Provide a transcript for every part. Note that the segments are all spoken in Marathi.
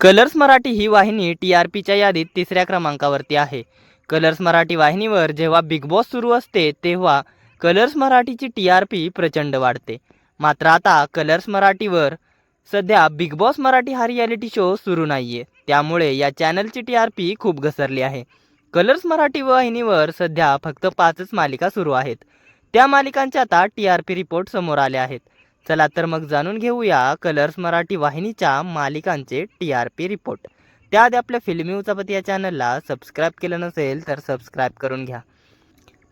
कलर्स मराठी ही वाहिनी टी आर पीच्या यादीत तिसऱ्या क्रमांकावरती आहे. कलर्स मराठी वाहिनीवर जेव्हा बिग बॉस सुरू असते तेव्हा कलर्स मराठीची टी आर पी प्रचंड वाढते. मात्र आता कलर्स मराठीवर सध्या बिग बॉस मराठी हा रियालिटी शो सुरू नाही आहे त्यामुळे या चॅनलची टी आर पी खूप घसरली आहे. कलर्स मराठी वाहिनीवर सध्या फक्त पाचच मालिका सुरू आहेत. त्या मालिकांच्या आता टी आर पी रिपोर्ट समोर आले आहेत. चला तर मग जाणून घेऊया कलर्स मराठी वाहिनीच्या मालिकांचे टी आर पी रिपोर्ट त्याआधी आपल्या फिल्मी उचापती या चॅनलला सबस्क्राईब केलं नसेल तर सबस्क्राईब करून घ्या.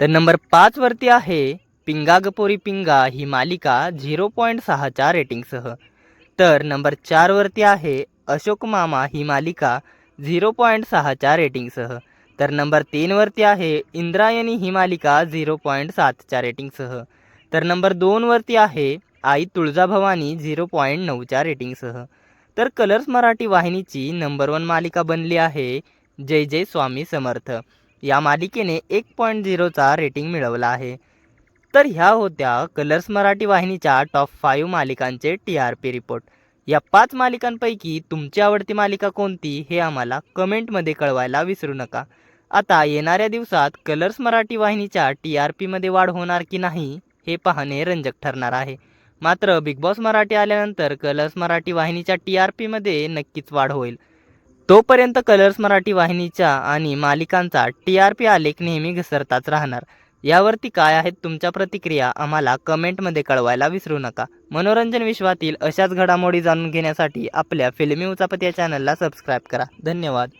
तर नंबर पाचवरती आहे पिंगा गपोरी पिंगा ही मालिका झिरो पॉईंट सहाच्या रेटिंगसह तर नंबर चारवरती आहे अशोक मामा ही मालिका झिरो पॉईंट सहाच्या रेटिंगसह तर नंबर तीनवरती आहे इंद्रायणी ही मालिका झिरो पॉईंट सातच्या रेटिंगसह तर नंबर दोनवरती आहे आई तुळजाभवानी झिरो पॉईंट नऊच्या रेटिंगसह. तर कलर्स मराठी वाहिनीची नंबर वन मालिका बनली आहे. जय जय स्वामी समर्थ. या मालिकेने एक पॉईंट झिरोचा रेटिंग मिळवला आहे. तर ह्या होत्या कलर्स मराठी वाहिनीच्या टॉप फाईव्ह मालिकांचे टी आर पी रिपोर्ट. या पाच मालिकांपैकी तुमची आवडती मालिका कोणती हे आम्हाला कमेंटमध्ये कळवायला विसरू नका. आता येणाऱ्या दिवसात कलर्स मराठी वाहिनीच्या टी आर पीमध्ये वाढ होणार की नाही हे पाहणे रंजक ठरणार आहे. मात्र बिग बॉस मराठी आल्यानंतर कलर्स मराठी वाहिनीच्या टी आर पीमध्ये नक्कीच वाढ होईल. तोपर्यंत कलर्स मराठी वाहिनीच्या आणि मालिकांचा टी आर पी आलेख नेहमी घसरताच राहणार. यावरती काय आहेत तुमच्या प्रतिक्रिया आम्हाला कमेंटमध्ये कळवायला विसरू नका. मनोरंजन विश्वातील अशाच घडामोडी जाणून घेण्यासाठी आपल्या फिल्मी उचापत या चॅनलला सबस्क्राईब करा. धन्यवाद.